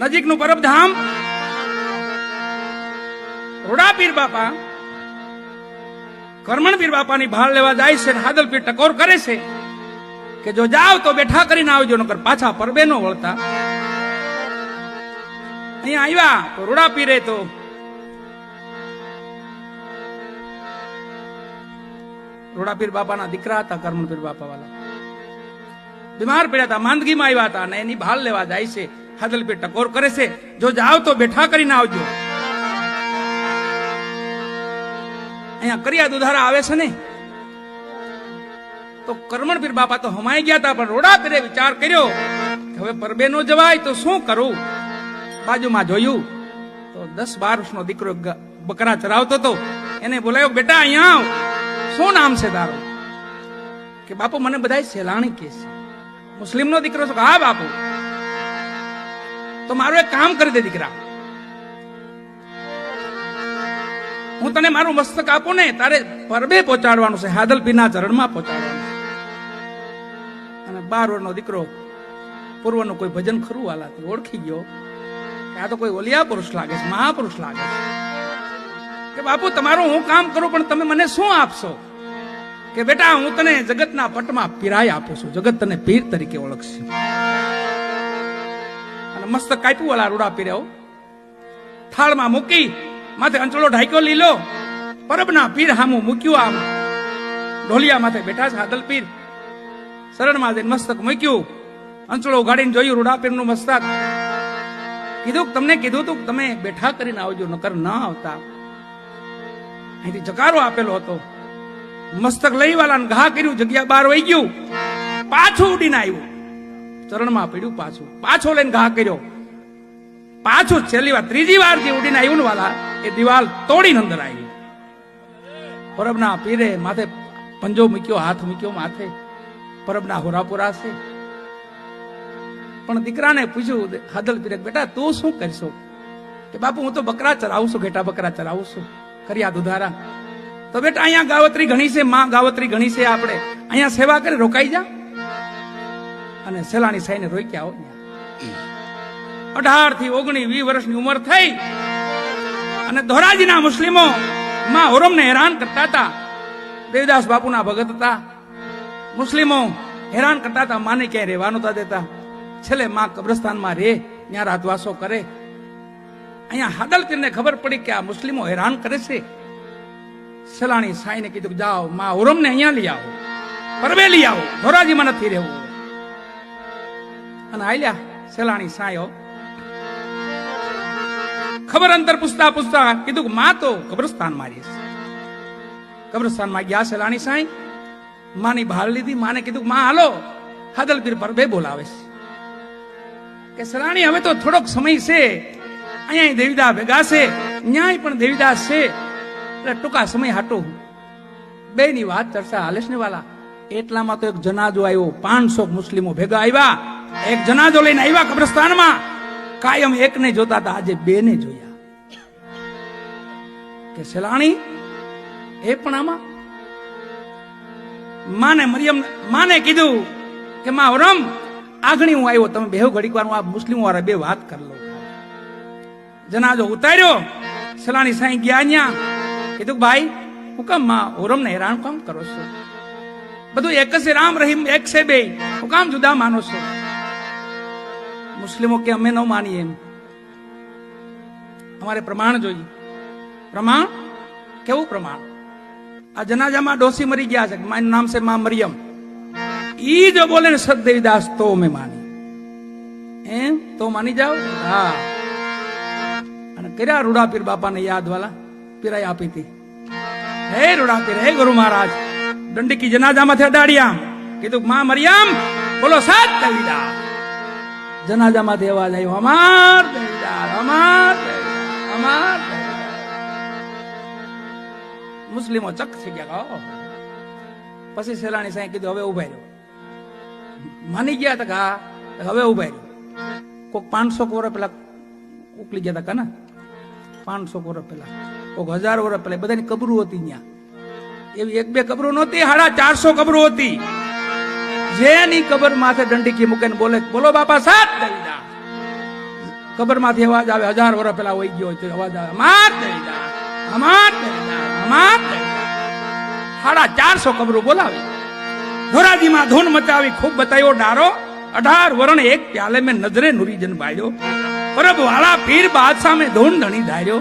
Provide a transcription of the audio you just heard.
નજીકનું પરબધામ. રોડાપીર બાપા. કરમણ પીર બાપાની ભાળ લેવા જાય છે હાદલ ટકોર કરે છે કે જો જાવ તો બેઠા કરીને આવજો, નકર પાછા પરબે નો વળતા. અહીંયા આવ્યા તો રોડા પીરે તો રૂડાપીર બાપાના દીકરા હતા કરમણપીર બાપા વાળા બીમાર પડ્યા હતા, માંદગીમાં આવ્યા હતા અને એની ભાળ લેવા જાય છે. હાદલપીર ટકોર કરે છે. જો જાવ તો બેઠા કરીને આવજો. અહીંયા કર્યા દુધારા આવે છે ને? તો કરમણપીર બાપા તો હમાઈ ગયા હતા પણ રોડા રોડાપીરે વિચાર કર્યો હવે પરબે નો જવાય તો શું કરું? બાજુમાં જોયું તો દસ બાર વર્ષનો દીકરો બકરા ચરાવતો હતો. એને બોલાયો, બેટા, અહીંયા આવ. શું નામ છે તારું? કે બાપુ, મને બધા સેલાણી કે છે. મુસ્લિમનો દીકરો છે હા, બાપુ. તો મારું એક કામ કરી દે દીકરા. હું તને મારું મસ્તક આપું ને, તારે પરબે પહોંચાડવાનું છે હાદલપીના ચરણમાં પહોંચાડવાનું અને બાર વર્ષનો દીકરો, પૂર્વનું કોઈ ભજન ખરું વાલા ઓળખી ગયો? આ તો કોઈ ઓલિયા પુરુષ લાગે છે, મહાપુરુષ લાગે છે. કે બાપુ, તમારું હું કામ કરું, પણ તમે મને શું આપશો? કે બેટા, હું તને જગતના પટમાં પીરાય આપું છું, જગત તને પીર તરીકે ઓળખશે. અને મસ્ત કાપ્યું વાળા રૂડા પીર્યાઓ થાળમાં મૂકી, માથે અંચળો ઢાંક્યો, લીલો. પરબના પીર હામું મૂક્યું આમ. ઢોલિયા માથે બેઠા છે હાદલ પીર. શરણમાં જઈને મસ્તક મૂક્યું. અંચળો ઉગાડીને જોયું રૂડા પીરનું મસ્તક. કીધું તમને કીધું તું તમે બેઠા કરીને આવજો, નકર ના આવતા. અહીંથી જકારો આપેલો હતો. મસ્તક લઈ વાળાને ઘા કર્યું, જગ્યા બહાર વહી ગયું. પાછું ઉડીને આવ્યું. ચરણમાં પડ્યું પાછું. પાછો લઈને ઘા કર્યો. પાછું છેલ્લી વાર, ત્રીજી વાર જે ઉડીને આવ્યું ને વાલા, એ દિવાલ તોડીને અંદર આવી. પરબના પીરે માથે પંજો મૂક્યો, હાથ મૂક્યો માથે. પરબના હોરાપુરા છે. પણ દીકરાને પૂછ્યું, હાદલ પીરે, બેટા, તું શું કરશો? કે બાપુ, હું તો બકરા ચરાવું છું, ઘેટા બકરા ચરાવું છું. કર્યા દુધારા. તો બેટા, અહીંયા ગાવત્રી ઘણી છે, માં ગાવત્રી ઘણી છે આપણે. અહીંયા સેવા કરી, રોકાઈ જા. અને સેલાણી સાઈને રોક્યા આવો અઢારથી ઓગણી વીસ વર્ષની ઉંમર થઈ અને ધોરાજીના મુસ્લિમો માં હોરમને હેરાન કરતા હતા. દેવદાસ બાપુના ભગત હતા. મુસ્લિમો હેરાન કરતા હતા, માને ક્યાંય રહેવા નહોતા દેતા. છેલ્લે માં કબ્રસ્તાનમાં રે ત્યાં રાતવાસો કરે. અહીંયા હાદલપીરને ખબર પડી કે આ મુસ્લિમો હેરાન કરે છે. સલાણી સાઈને કીધું જાઓ, માં ઓરમને અહીંયા લઈ આવો. પરવે લઈ આવો. ધોરાજીમાં નથી રહેવું. અને આલ્યા, સેલાણી સાયો ખબર અંતર પૂછતા પૂછતા કીધું કે તો કબ્રસ્તાન મારી કબ્રસ્તાનમાં ગયા સેલાણી સાંઈ, માની બહાર લીધી, માને કીધું માં, હાલો, હાદલપીર પર બે બોલાવે છે. કે સલાણી, હવે તો થોડોક સમય છે અહીંયા દેવીદા ભેગા છે, ન્યાય પણ દેવીદાસ છે, એટલે ટૂંકા સમય હાટો બે ની વાત ચર્ચા હાલેશ ને વાલા, એટલામાં તો એક જનાજો આવ્યો, પાંચસો મુસ્લિમો ભેગા આવ્યા એક જનાજો લઈને આવ્યા કબ્રસ્તાનમાં. કાયમ એકને જોતા હતા, આજે બેને જોયા. કે સેલાણી, એ પણ આમાં? માને મરિયમ, માને કીધું કે માં ઓરમ, આગણી હું આવ્યો, તમે બેહુ ઘડીક વાર, હું આ મુસ્લિમ વાળા બે વાત કરી લઉં. જનાજો ઉતાર્યો, સલાણી સાંઈ ગયા ન્યા કીધું, ભાઈ, હું કામમાં ઓરમને હેરાન કામ કરો છો? બધું એક છે રામ રહીમ, એક છે બે. હું કામ જુદા માનો છો? મુસ્લિમો કે અમે ન માનીએ એમ. અમારે પ્રમાણ જોઈએ. પ્રમાણ? કેવું પ્રમાણ? આ જનાજામાં ડોસી મરી ગયા છે. મારું નામ છે માં મરિયમ. ઈ જો બોલે ને સત તો અમે માની એમ? તો માની જાઓ? હા. અને કર્યા રૂડાપીર બાપાને યાદ વાલા? પીરાઈ આપી હતી. હે રૂડાપીર, હે ગુરુ મહારાજ. દંડકી જનાજામાંથી અડાડ્યા. કીધું, માં મરિયમ, બોલો સાત દેવીદાસ જનાજામાંથી અવાજ આવ્યો, અમાર દેવદાર, અમાર અમાર મુસ્લિમો ચક થઈ ગયા પછી સેલાણી સાહેબ કીધું, હવે ઊભા રહ્યો માની ગયા હતા કા હવે ઊભા રહ્યો કોક પાંચસો વર્ષ પેલા ઉકલી ગયા હતા ને? પાંચસો વર્ષ પેલા. કોક હજાર વર્ષ પેલા. બધાની કબરું હતી ત્યાં એવી એક બે કબરો નહોતી, સાડા ચારસો કબરો હતી. જેની કબર માથે દંડીકી મૂકીને બોલે, બોલો બાપા સાત દવિદા કબરમાંથી અવાજ આવે, હજાર વર્ષ પેલા વહી ગયો હોય અવાજ આવે અમાર દઈ દા અમાત દઈ દઈ જા સાડા ચારસો કબરો બોલાવી. ધોરાજીમાં ધૂન મચાવી, ખૂબ બતાવ્યો ડારો. અઢાર વરણ એક પ્યાલે મેં નજરે નુરીજન બાળ્યો. પરબ વાળા પીર બાદશાહ મેં ધૂન ધણી ધાર્યો.